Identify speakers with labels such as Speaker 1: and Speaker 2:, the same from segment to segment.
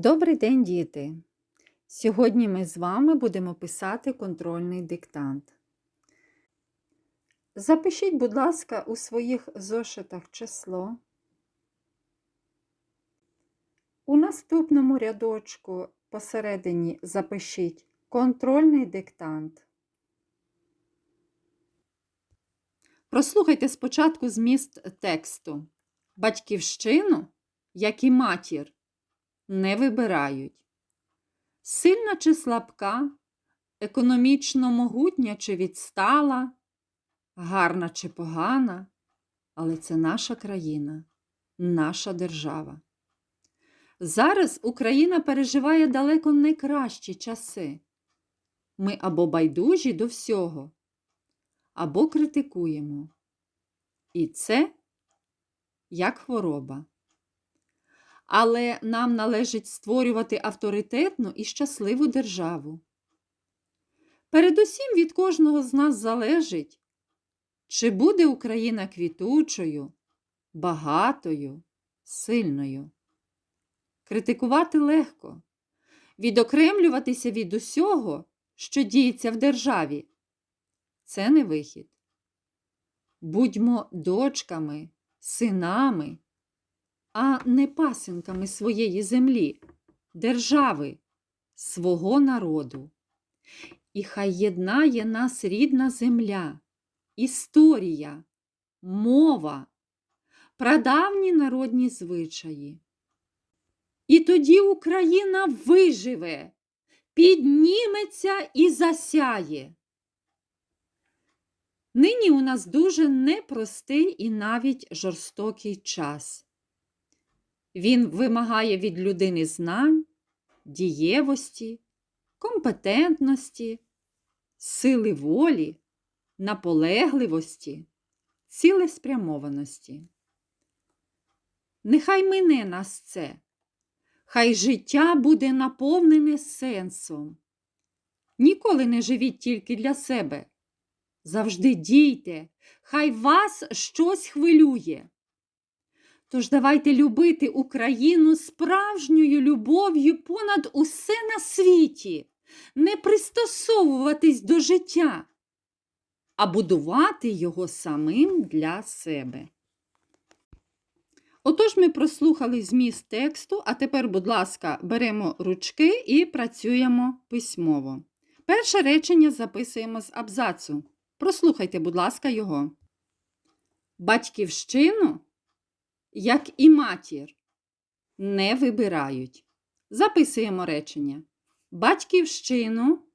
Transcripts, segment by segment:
Speaker 1: Добрий день, діти! Сьогодні ми з вами будемо писати контрольний диктант. Запишіть, будь ласка, у своїх зошитах число. У наступному рядочку посередині запишіть контрольний диктант. Прослухайте спочатку зміст тексту. Батьківщину, як і матір, не вибирають. Сильна чи слабка, економічно могутня чи відстала, гарна чи погана, але це наша країна, наша держава. Зараз Україна переживає далеко не кращі часи. Ми або байдужі до всього, або критикуємо. І це як хвороба. Але нам належить створювати авторитетну і щасливу державу. Передусім від кожного з нас залежить, чи буде Україна квітучою, багатою, сильною. Критикувати легко, відокремлюватися від усього, що діється в державі. Це не вихід. Будьмо дочками, синами а не пасинками своєї землі, держави, свого народу. І хай єднає нас рідна земля, історія, мова, прадавні народні звичаї. І тоді Україна виживе, підніметься і засяє. Нині у нас дуже непростий і навіть жорстокий час. Він вимагає від людини знань, дієвості, компетентності, сили волі, наполегливості, цілеспрямованості. Нехай мине нас це, хай життя буде наповнене сенсом. Ніколи не живіть тільки для себе. Завжди дійте, хай вас щось хвилює. Тож давайте любити Україну справжньою любов'ю понад усе на світі, не пристосовуватись до життя, а будувати його самим для себе. Отож, ми прослухали зміст тексту, а тепер, будь ласка, беремо ручки і працюємо письмово. Перше речення записуємо з абзацу. Прослухайте, будь ласка, його. Батьківщину як і матір, не вибирають. Записуємо речення. Батьківщину,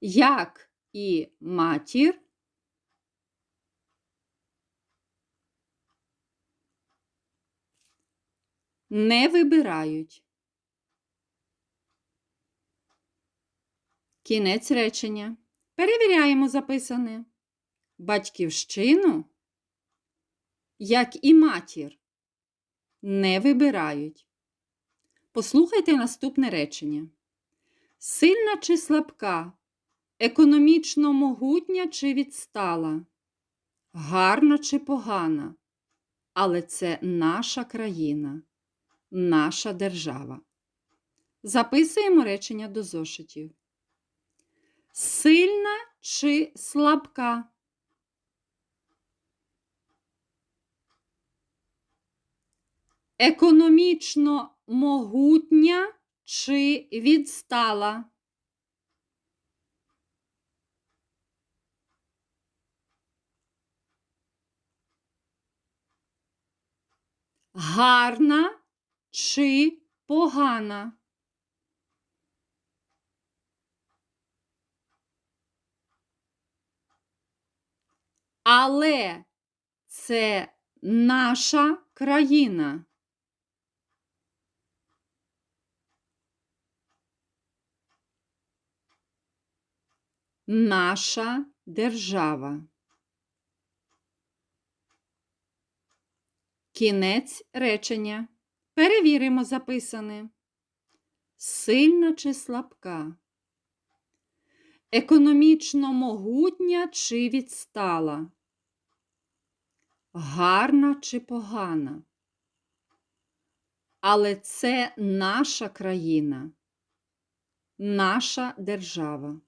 Speaker 1: як і матір, не вибирають. Кінець речення. Перевіряємо записане. Батьківщину як і матір, не вибирають. Послухайте наступне речення. Сильна чи слабка, економічно могутня чи відстала, гарна чи погана, але це наша країна, наша держава. Записуємо речення до зошитів. Сильна чи слабка. Економічно могутня чи відстала. Гарна чи погана. Але це наша країна. Наша держава. Кінець речення. Перевіримо записане. Сильна чи слабка. Економічно могутня чи відстала. Гарна чи погана. але це наша країна, наша держава.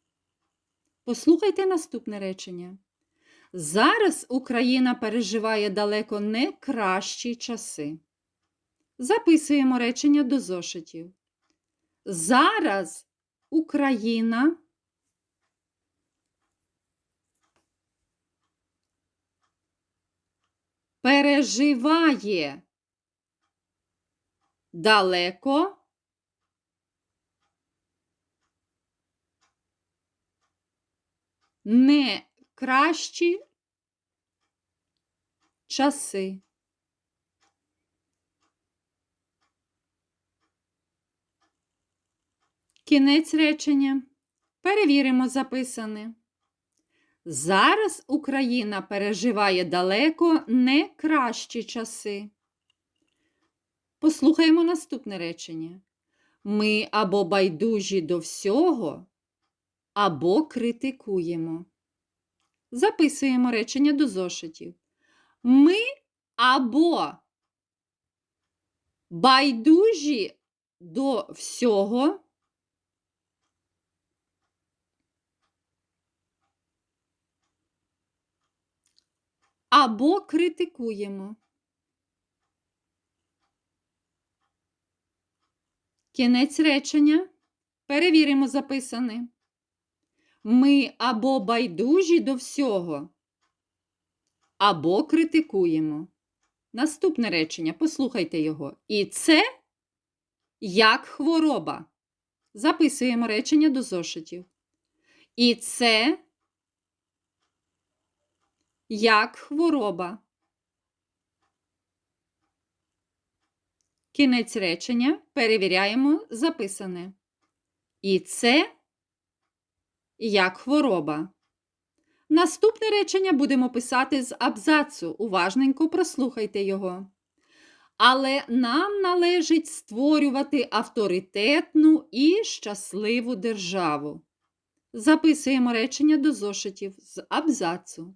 Speaker 1: Послухайте наступне речення. Зараз Україна переживає далеко не кращі часи. Записуємо речення до зошитів. Зараз Україна переживає далеко не кращі часи. Кінець речення. Перевіримо записане. Зараз Україна переживає далеко не кращі часи. Послухаємо наступне речення. Ми або байдужі до всього, або критикуємо. Записуємо речення до зошитів. Ми або байдужі до всього, або критикуємо. Кінець речення. Перевіримо записане. Ми або байдужі до всього, або критикуємо. Наступне речення, послухайте його. І це як хвороба. Записуємо речення до зошитів. І це як хвороба. Кінець речення перевіряємо записане. І це як хвороба. Наступне речення будемо писати з абзацу. Уважненько прослухайте його. Але нам належить створювати авторитетну і щасливу державу. Записуємо речення до зошитів з абзацу.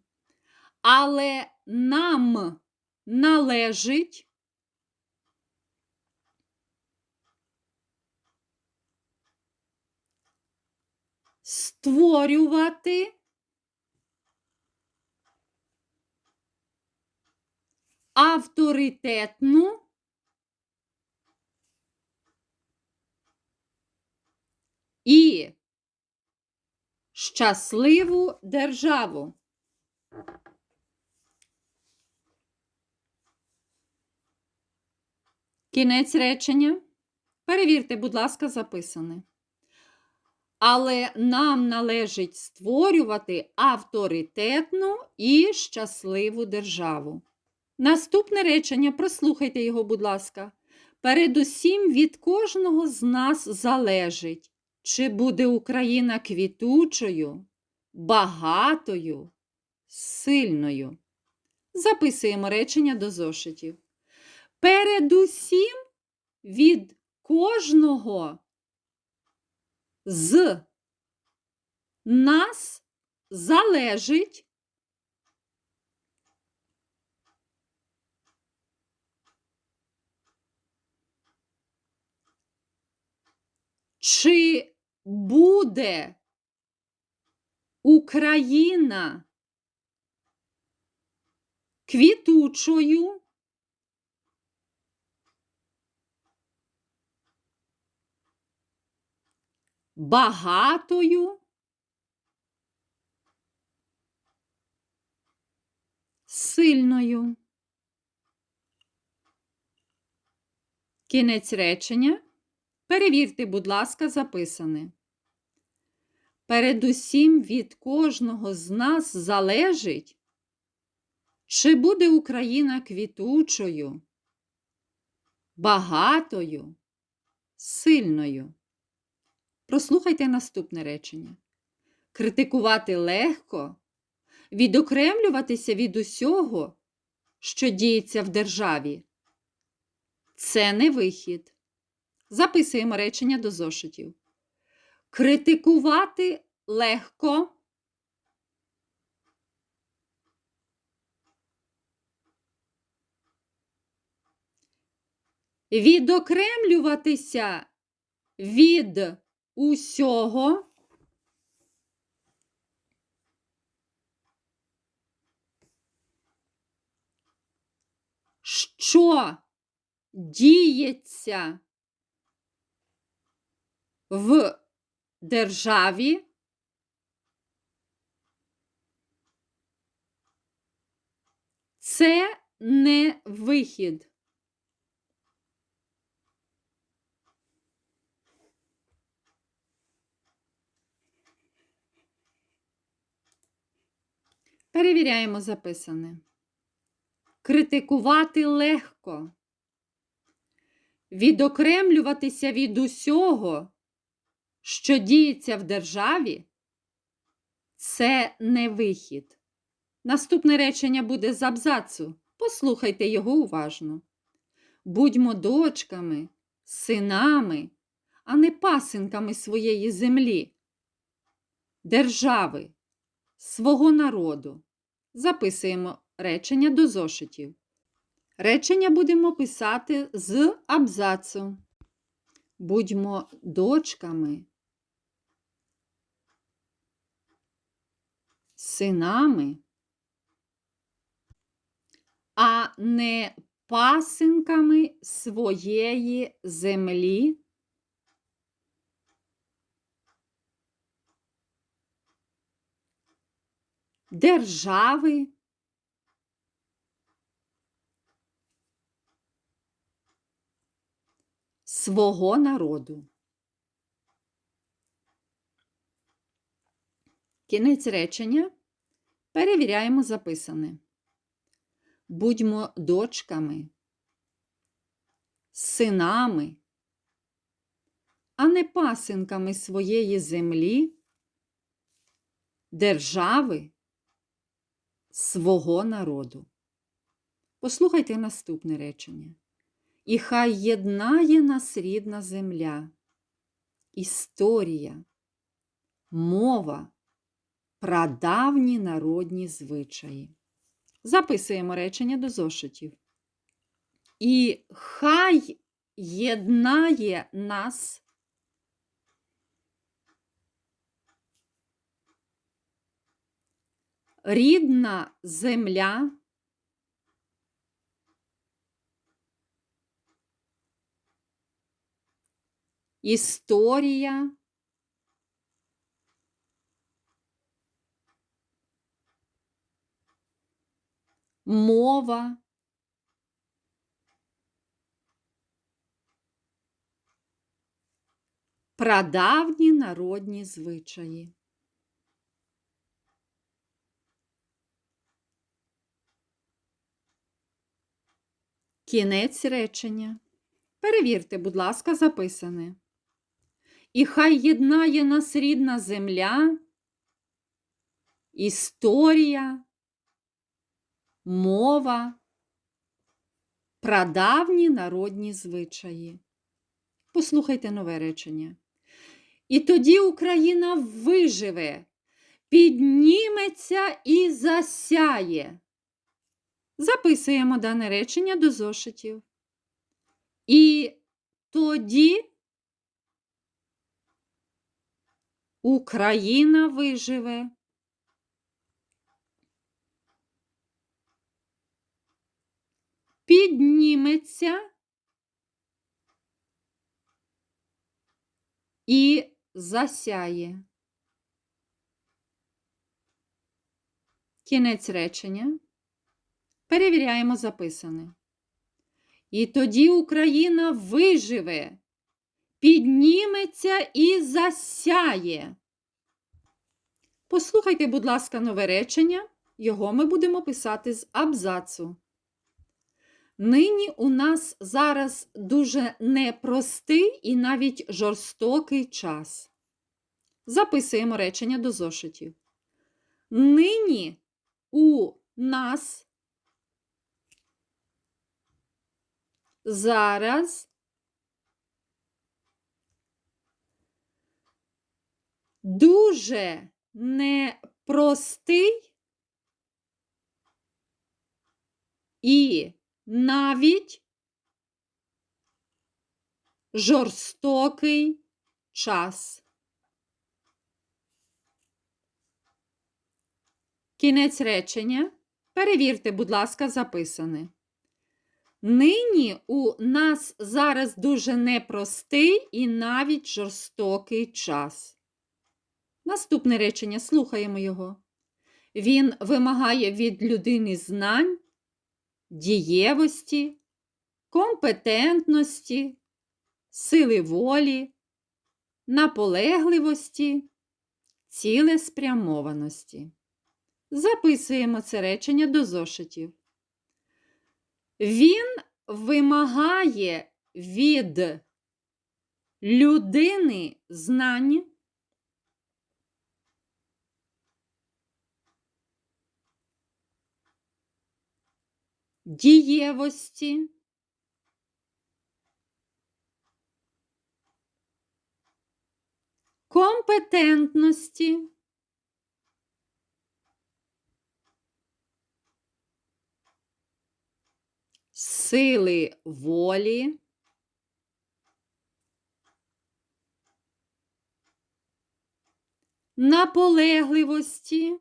Speaker 1: Але нам належить створювати авторитетну і щасливу державу. Кінець речення. Перевірте, будь ласка, записане. Але нам належить створювати авторитетну і щасливу державу. Наступне речення, прослухайте його, будь ласка. Передусім від кожного з нас залежить, чи буде Україна квітучою, багатою, сильною. Записуємо речення до зошитів. Передусім від кожного з нас залежить чи буде Україна квітучою багатою, сильною. Кінець речення. Перевірте, будь ласка, записане. Передусім від кожного з нас залежить, чи буде Україна квітучою, багатою, сильною. Прослухайте наступне речення. Критикувати легко, відокремлюватися від усього, що діється в державі. Це не вихід. Записуємо речення до зошитів. Критикувати легко. відокремлюватися від усього. Що діється в державі, це не вихід. Перевіряємо записане. Критикувати легко. Відокремлюватися від усього, що діється в державі, це не вихід. Наступне речення буде з абзацу. Послухайте його уважно. Будьмо дочками, синами, а не пасинками своєї землі, держави, свого народу. Записуємо речення до зошитів. Речення будемо писати з абзацу. Будьмо дочками, синами, а не пасинками своєї землі. Держави. свого народу. Кінець речення. Перевіряємо записане. Будьмо дочками, синами, а не пасинками своєї землі, держави, свого народу. Послухайте наступне речення. І хай єднає нас рідна земля, історія, мова, прадавні народні звичаї. Записуємо речення до зошитів. І хай єднає нас рідна земля. Історія. Мова. Прадавні народні звичаї. Кінець речення. Перевірте, будь ласка, записане. І хай єднає нас рідна земля, історія, мова, прадавні народні звичаї. Послухайте нове речення. І тоді Україна виживе, підніметься і засяє. Записуємо дане речення до зошитів. І тоді Україна виживе. Підніметься і засяє. Кінець речення. Перевіряємо записане. І тоді Україна виживе, підніметься і засяє. Послухайте, будь ласка, нове речення. Його ми будемо писати з абзацу. Нині у нас зараз дуже непростий і навіть жорстокий час. Записуємо речення до зошитів. Нині у нас зараз дуже непростий і навіть жорстокий час. Кінець речення. Перевірте, будь ласка, записане. Нині у нас зараз дуже непростий і навіть жорстокий час. Наступне речення слухаємо його. Він вимагає від людини знань, дієвості, компетентності, сили волі, наполегливості, цілеспрямованості. Записуємо це речення до зошитів. Він вимагає від людини знань, дієвості, компетентності, сили волі, наполегливості,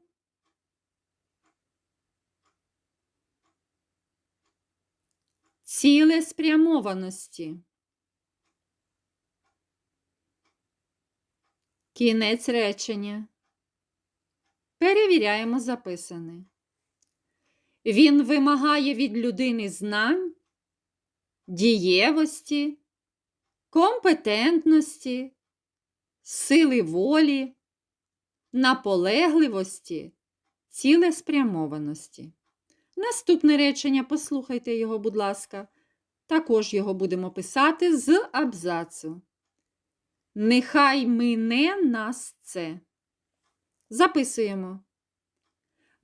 Speaker 1: цілеспрямованості. Кінець речення. Перевіряємо записане. Він вимагає від людини знань, дієвості, компетентності, сили волі, наполегливості, цілеспрямованості. Наступне речення, послухайте його, будь ласка, також його будемо писати з абзацу. Нехай мине нас це. Записуємо.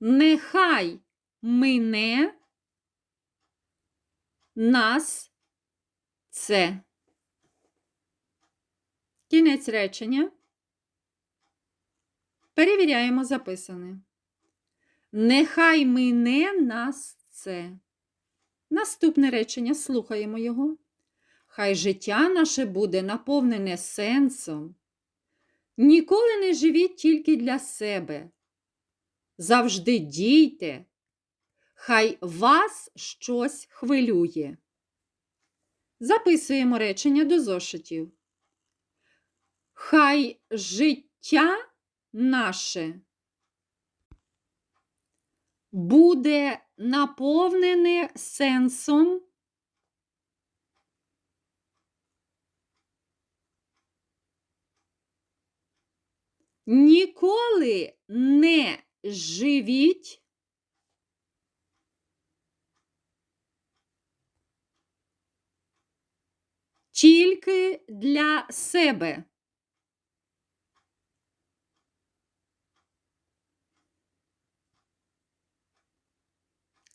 Speaker 1: Нехай мине нас це. Кінець речення. Перевіряємо записане. Нехай мине нас це. Наступне речення слухаємо його. Хай життя наше буде наповнене сенсом. Ніколи не живіть тільки для себе. Завжди дійте, хай вас щось хвилює. Записуємо речення до зошитів. Хай життя наше буде наповнене сенсом. Ніколи не живіть тільки для себе.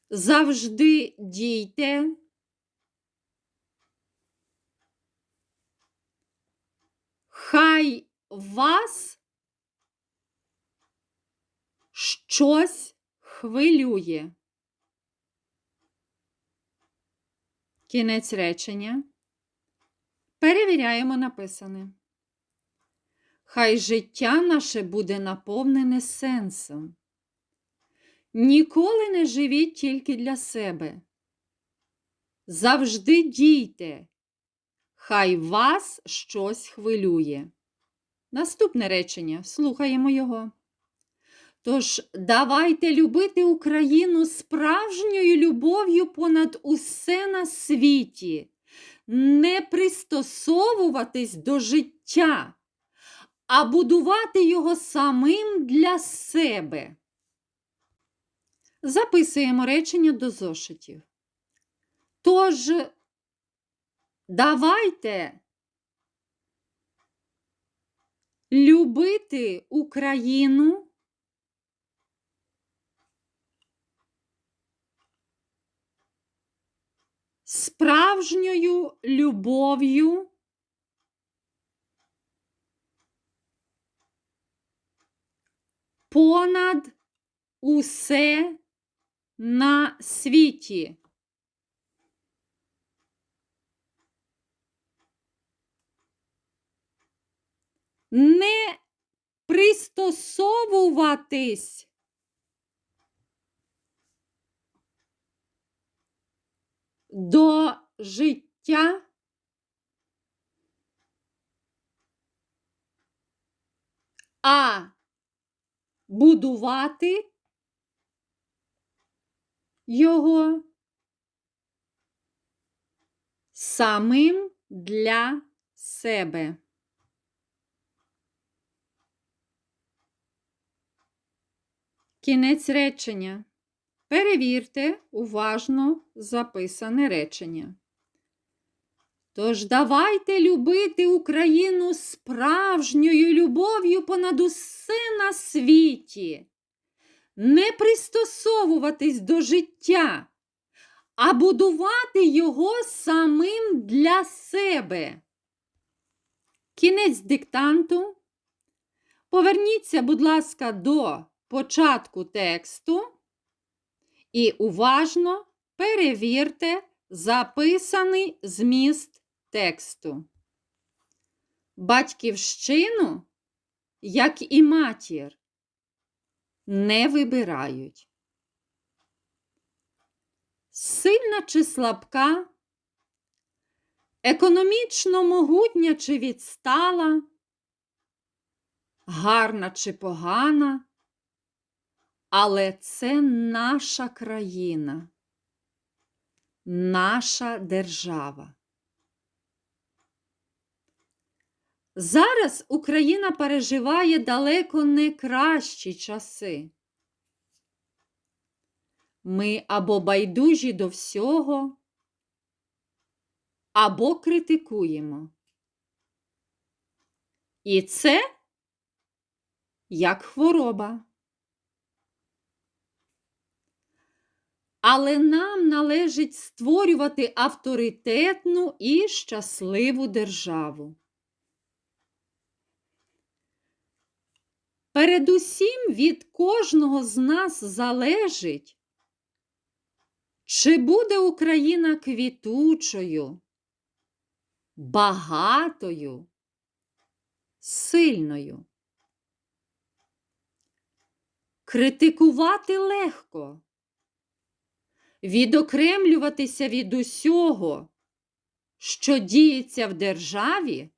Speaker 1: Завжди дійте. Хай вас щось хвилює. Кінець речення. Перевіряємо написане. Хай життя наше буде наповнене сенсом. Ніколи не живіть тільки для себе. Завжди дійте, хай вас щось хвилює. Наступне речення слухаємо його. Тож давайте любити Україну справжньою любов'ю понад усе на світі, не пристосовуватись до життя, а будувати його самим для себе. Записуємо речення до зошитів. Тож, давайте любити Україну. Справжньою любов'ю понад усе на світі. не пристосовуватись до життя. А будувати його самим для себе. Кінець речення. Перевірте уважно записане речення. Тож давайте любити Україну справжньою любов'ю понад усе на світі, не пристосовуватись до життя, а будувати його самим для себе. Кінець диктанту. Поверніться, будь ласка, до початку тексту і уважно перевірте записаний зміст тексту. Батьківщину, як і матір, не вибирають. Сильна чи слабка, економічно могутня чи відстала, гарна чи погана, але це наша країна, наша держава. Зараз Україна переживає далеко не кращі часи. Ми або байдужі до всього, або критикуємо. І це як хвороба. Але нам належить створювати авторитетну і щасливу державу. Передусім від кожного з нас залежить, чи буде Україна квітучою, багатою, сильною. Критикувати легко, відокремлюватися від усього, що діється в державі,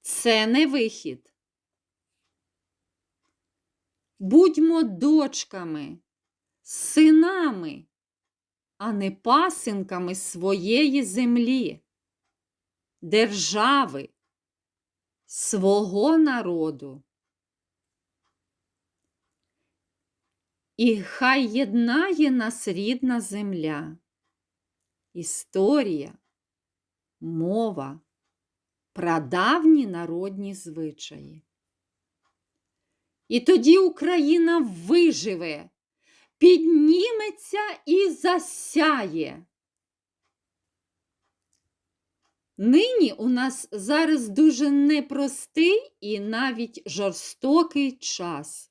Speaker 1: це не вихід. Будьмо дочками, синами, а не пасинками своєї землі, держави, свого народу. І хай єднає нас рідна земля, історія, мова, прадавні народні звичаї. І тоді Україна виживе, підніметься і засяє. Нині у нас зараз дуже непростий і навіть жорстокий час.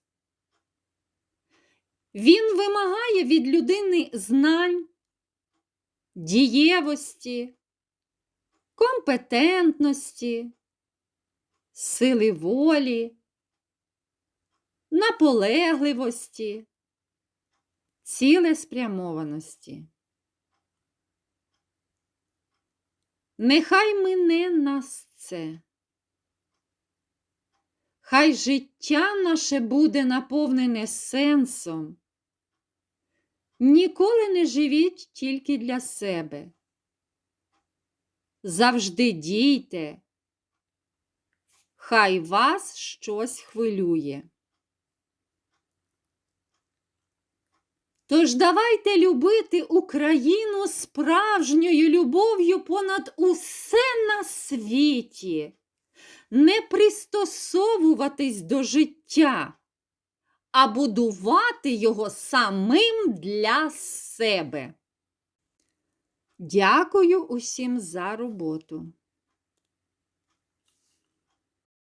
Speaker 1: Він вимагає від людини знань, дієвості, компетентності, сили волі, наполегливості, цілеспрямованості. Нехай мине нас це. Хай життя наше буде наповнене сенсом. Ніколи не живіть тільки для себе. Завжди дійте, хай вас щось хвилює. Тож давайте любити Україну справжньою любов'ю понад усе на світі, не пристосовуватись до життя, а будувати його самим для себе. Дякую усім за роботу.